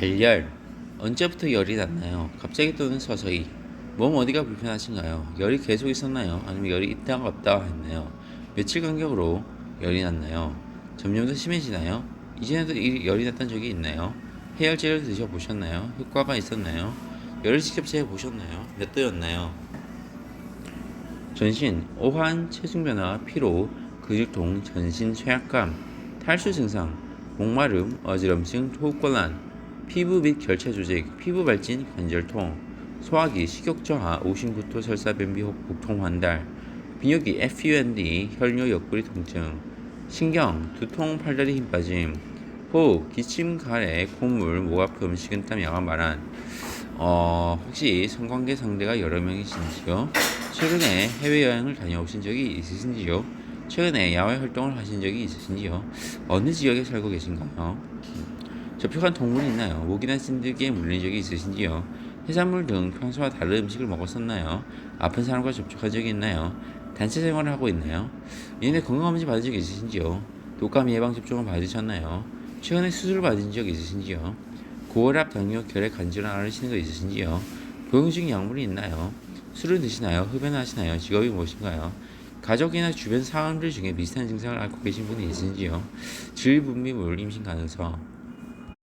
발열. 언제부터 열이 났나요? 갑자기 또는 서서히. 몸 어디가 불편하신가요? 열이 계속 있었나요? 아니면 열이 있다가 없다가 했나요? 며칠 간격으로 열이 났나요? 점점 더 심해지나요? 이전에도 이- 열이 났던 적이 있나요? 해열제를 드셔보셨나요? 효과가 있었나요? 열을 직접 재보셨나요? 몇 도였나요? 전신, 오한, 체중 변화, 피로, 근육통, 전신 쇠약감, 탈수 증상, 목마름, 어지럼증, 호흡곤란, 피부 및 결차 조직, 피부 발진, 관절통, 소화기, 식욕 저하, 오심구토, 설사, 변비, 혹 복통, 환달, 비뇨기, FUND, 혈뇨, 옆구리 통증, 신경, 두통, 팔다리 힘 빠짐, 호흡, 기침, 가래, 콧물, 목 아픔, 식은땀, 야간 말한, 어, 혹시 성관계 상대가 여러 명이신지요? 최근에 해외여행을 다녀오신 적이 있으신지요? 최근에 야외 활동을 하신 적이 있으신지요? 어느 지역에 살고 계신가요? 접촉한 동물이 있나요? 모기나 찐들기에 물린 적이 있으신지요? 해산물 등 평소와 다른 음식을 먹었었나요? 아픈 사람과 접촉한 적이 있나요? 단체 생활을 하고 있나요? 이전에 건강검진 받은 적 있으신지요? 독감 예방 접종을 받으셨나요? 최근에 수술 받은 적 있으신지요? 고혈압, 당뇨, 결핵, 간질환 앓으시는 거 있으신지요? 복용 중 약물이 있나요? 술을 드시나요? 흡연하시나요? 직업이 무엇인가요? 가족이나 주변 사람들 중에 비슷한 증상을 앓고 계신 분이 있으신지요? 질분비물 임신 가능성